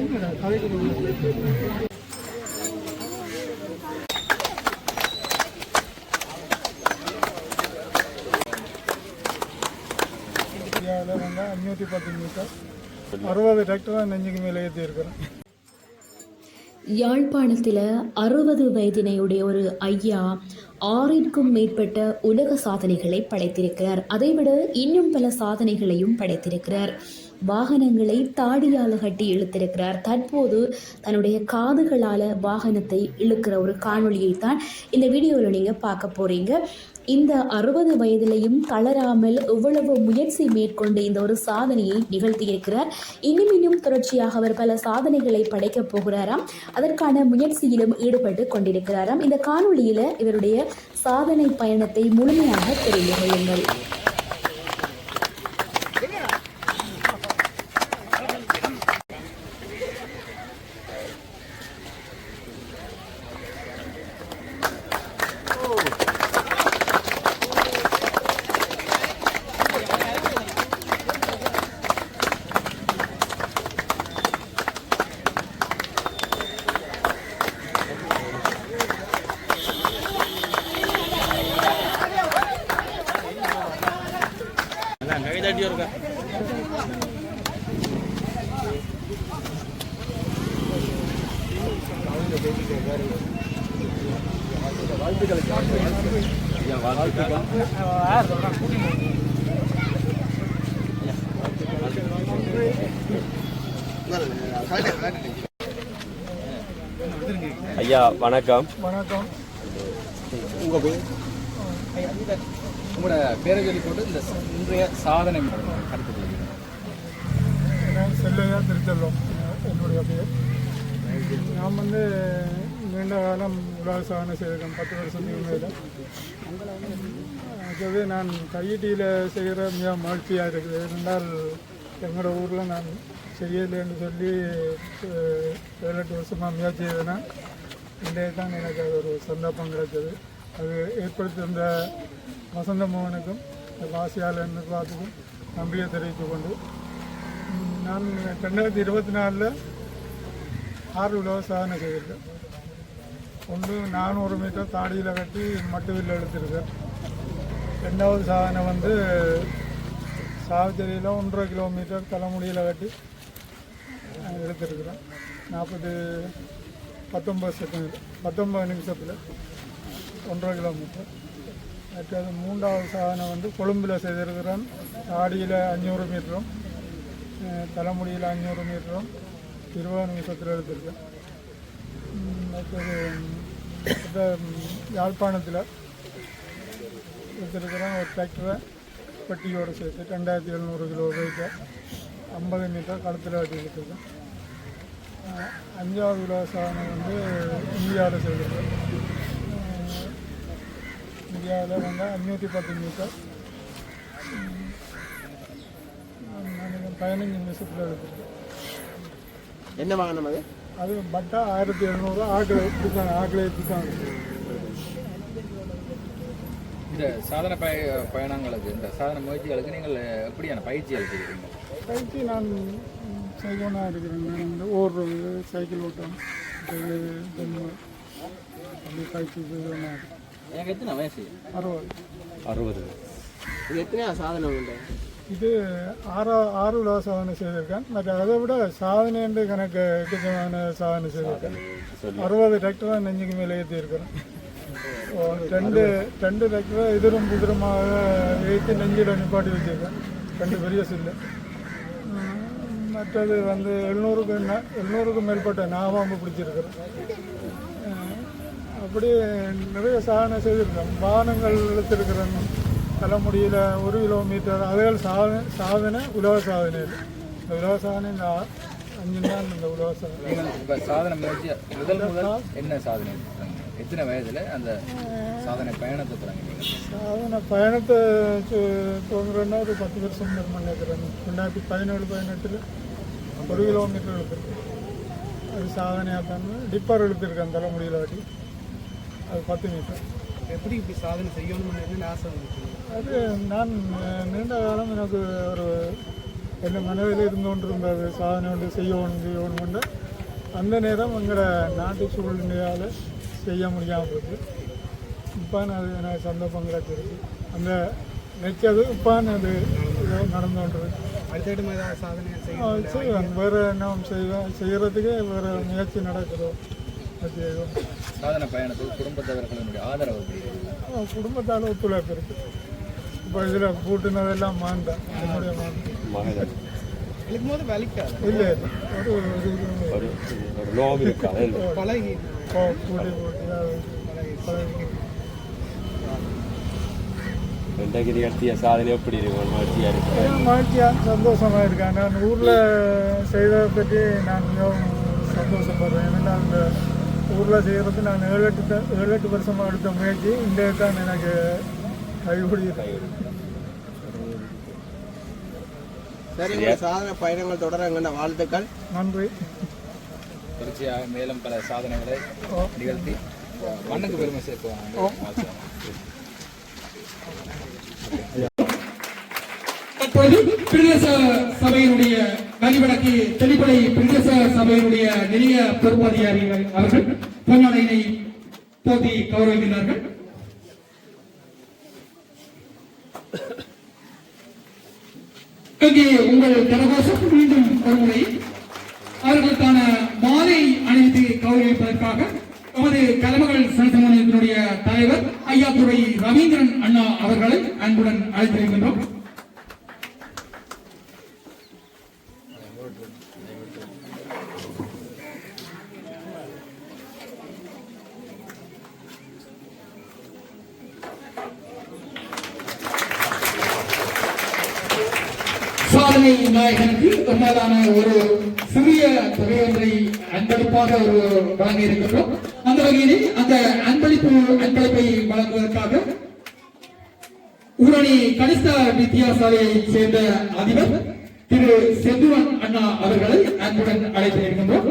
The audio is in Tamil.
இந்தியாவில் வந்து அஞ்சூற்றி பத்து மீட்டர் அறுபது நெஞ்சுக்கு மேலே யாழ்ப்பாணத்தில் அறுபது வயதினையுடைய ஒரு ஐயா ஆறிற்கும் மேற்பட்ட உலக சாதனைகளை படைத்திருக்கிறார். அதைவிட இன்னும் பல சாதனைகளையும் படைத்திருக்கிறார். வாகனங்களை தாடியால் கட்டி இழுத்திருக்கிறார். தற்போது தன்னுடைய காதுகளால் வாகனத்தை இழுக்கிற ஒரு காணொளியை தான் இந்த வீடியோவில் நீங்கள் பார்க்க போகிறீங்க இந்த அறுபது வயதிலையும் தளராமல் எவ்வளவு முயற்சி மேற்கொண்டு இந்த ஒரு சாதனையை நிகழ்த்தியிருக்கிறார். இன்னும் இன்னும் தொடர்ச்சியாக அவர் பல சாதனைகளை படைக்கப் போகிறாராம். அதற்கான முயற்சியிலும் ஈடுபட்டு கொண்டிருக்கிறாராம். இந்த காணொளியில் இவருடைய சாதனை பயணத்தை முழுமையாக தெரிந்து கொள்ளுங்கள். ஐயா வணக்கம். வணக்கம். உங்கள் பேர்? உங்களோட பேரை சொல்லி போட்டு இந்த இன்றைய சாதனை கருத்து சொல்லுங்கள் நான் செல்லையா திருச்செல்வம். என்னுடைய பேர். நான் வந்து நீண்ட காலம் உலக சாதனை செய்திருக்கேன். பத்து வருஷத்துக்கு மேலே. ஆகவே நான் கையிட்டியில் செய்கிற மிக மகிழ்ச்சியாக இருக்குது. இருந்தால் எங்களோட ஊரில் நான் செய்யலைன்னு சொல்லி ஏழு எட்டு வருஷமாக முயற்சி செய்தேன்னா இன்றைய தான் எனக்கு அது ஒரு சந்தர்ப்பம் கிடைச்சது. அது ஏற்படுத்தியிருந்த வசந்த மோகனுக்கும் வாசியால் நிர்வாகத்துக்கும் நம்பிக்கை தெரிவித்து கொண்டு. நான் ரெண்டாயிரத்தி இருபத்தி நாலில் ஆறு உலக சாதனை செய்திருக்கேன். ஒன்று நானூறு மீட்டர் தாடியில் கட்டி மட்டுவில் எடுத்திருக்கேன் ரெண்டாவது சாதனை வந்து சாவச்சேரியில் ஒன்றரை கிலோமீட்டர் தலைமுடியில் கட்டி எடுத்திருக்கிறேன் நாற்பது பத்தொம்பது செகண்ட் பத்தொம்பது நிமிஷத்தில். ஒன்றரை கிலோமீட்டர். அடுத்தது மூன்றாவது சாதனை வந்து கொழும்பில் செய்திருக்கிறோம் தாடியில் அஞ்சூறு மீட்டரும் தலைமுடியில் அஞ்சூறு மீட்டரும் இருபது நிமிஷத்தில் எடுத்திருக்கேன். மற்றது அடுத்தது இப்போ யாழ்ப்பாணத்தில் எடுத்திருக்கிறோம் ஒரு டிராக்டரை பெட்டியோடு சேர்த்து ரெண்டாயிரத்தி எழுநூறு கிலோ வெயிட்டை ஐம்பது மீட்டர் களத்தில் வெட்டி இருக்கேன் அஞ்சாவது உலக சாதனை வந்து இந்தியாவில் செய்திருக்கேன் வந்து அஞ்சூற்றி பத்து மீட்டர் நான் பதினஞ்சு நிமிஷத்தில் எடுத்திருக்கேன் என்ன வாகனம் அது? அது பட்டா ஆயிரத்தி எழுநூறு ஆக்கில் எடுத்துக்காங்க ஆக்கில் எடுத்துக்காங்க இந்த சாதனை பய பயணங்களுக்கு இந்த சாதனை முயற்சிகளுக்கு நீங்கள் எப்படியான பயிற்சிகள் செய்கிறீங்க? பயிற்சி நான் சைக்கோனாக இருக்கிறேன் நான் வந்து ஓடுறது சைக்கிள் ஓட்டம் பயிற்சி செய்வேன் எனக்கு எத்தனை வயசு? அறுபது. அறுபது. இது எத்தனையா சாதனை உண்டு இது ஆறா ஆறு உலக சாதனை செய்திருக்கேன். மற்ற அதை விட சாதனை என்று கணக்கு எக்கச்சக்கமான சாதனை செய்திருக்கேன். அறுபது டிராக்டர் நெஞ்சுக்கு மேலே ஏற்றிருக்கிறேன் ரெண்டு ரெண்டு டிராக்டரை எதிரும் புதிரமாக ஏற்றி நெஞ்சில் நிப்பாட்டி வச்சிருக்கேன். ரெண்டு பெரிய சில்லு. மற்றது வந்து எழுநூறுக்கு எழுநூறுக்கும் மேற்பட்ட நாவாம்பு பிடிச்சிருக்கிறேன். அப்படி நிறைய சாதனை செய்திருக்கேன் வாகனங்கள் இழுத்திருக்கிறேன் தலைமுடியில் ஒரு கிலோமீட்டர் அதுகள் சாதனை சாதனை உலக சாதனை. இந்த உலக சாதனை இந்த அஞ்சு தான் இந்த உலக சாதனை. இப்போ சாதனை முயற்சி முதல் முதல் என்ன சாதனை? எத்தனை வயதில் அந்த சாதனை பயணத்தை தொடங்கினீங்க? சாதனை பயணத்தை து- துவங்குறேன்னா ஒரு பத்து வருஷம் நினைக்கிறேன் ரெண்டாயிரத்தி பதினேழு பதினெட்டில் ஒரு கிலோமீட்டர் இழுத்துருக்கேன். அது சாதனையாக தான். டிப்பர் இழுத்துருக்கேன் தலைமுடியில் வாட்டி. அது பத்து மீட்டர். எப்படி இப்படி சாதனை செய்யணும்னு என்ன ஆசை அது நான் நீண்ட காலம் எனக்கு ஒரு மனதில் இருந்து கொண்டிருந்தது சாதனை ஒன்று செய்யணும் செய்யணும் கொண்டு அந்த நேரம் எங்களோட நாட்டு சூழ்நிலையால் செய்ய முடியாமல் இருக்கு இப்போ அது எனக்கு சந்தர்ப்பம் கிடைச்சிருக்கு. அந்த நிற்கிறது இப்போ அது இதோ நடந்து கொண்டிருக்கு அடுத்தடுத்து ஏதாவது சாதனைகள் ஆ, செய்வேன். வேறு என்ன செய்வேன் செய்கிறதுக்கு வேறு முயற்சி செய்வோம். சாதனை பயணத்துக்கு குடும்பத்தவர்களினுடைய ஆதரவு குடும்பத்தால் ஒத்துழைப்பு இருக்கு. இப்போ இதில் கூட்டுனதெல்லாம் மாந்தேன் என்னுடைய மாந்தேன் மகன் எழுக்கும் போது வலிக்காது. இல்லை ஒரு ஒரு நோவு இருக்காது பழகி. கூட்டி பழகி. ரெண்டகிரி நடத்திய சாதனை எப்படி இருக்கும் மகிழ்ச்சியாக இருக்கு. ஏன் மகிழ்ச்சியாக சந்தோஷமாக இருக்கேன் நான் ஊரில் செய்ததை பற்றி நான் மிகவும் சந்தோஷப்படுறேன். ஏன்னா அந்த ஊரில் செய்கிறது நான் ஏழு எட்டு ஏழு எட்டு வருஷமாக எடுத்த முயற்சி இந்த தான் எனக்கு கைகூடியது சரி உங்க சாதனை பயணங்கள் தொடரங்கன்ற வாழ்த்துக்கள். நன்றி. தொடர்ச்சியாக மேலும் பல சாதனைகளை. நிகழ்த்தி மண்ணுக்கு பெருமை சேர்க்குவாங்க பிரதேச சபையினுடைய வழிவடக்கு தெளிப்படை பிரதேச சபையினுடைய நிலைய பொறுப்பதிகாரிகள் அவர்கள் பொன்னாடையினை போட்டி கௌரவிக்கிறார்கள் இங்கே உங்கள் கரகோசம் மீண்டும் ஒருமுறை அவர்களுக்கான மாலை அணிவித்து கௌரவிப்பதற்காக நமது கலமகள் சனசமூகத்தினுடைய தலைவர் ஐயா துறை ரவீந்திரன் அண்ணா அவர்களை அன்புடன் அழைத்திருக்கின்றோம். சாதனை நாயகனுக்கு உண்மையிலான ஒரு சிறிய தொகை ஒன்றை அன்பளிப்பாக ஒரு வழங்க இருக்கின்றோம். அந்த வகையில் அந்த அன்பளிப்பு அன்பளிப்பை வழங்குவதற்காக ஊரணி கனிஷ்ட வித்தியாசாலையைச் சேர்ந்த அதிபர் திரு செந்துவன் அண்ணா அவர்களை அன்புடன் அழைத்து இருக்கின்றோம்.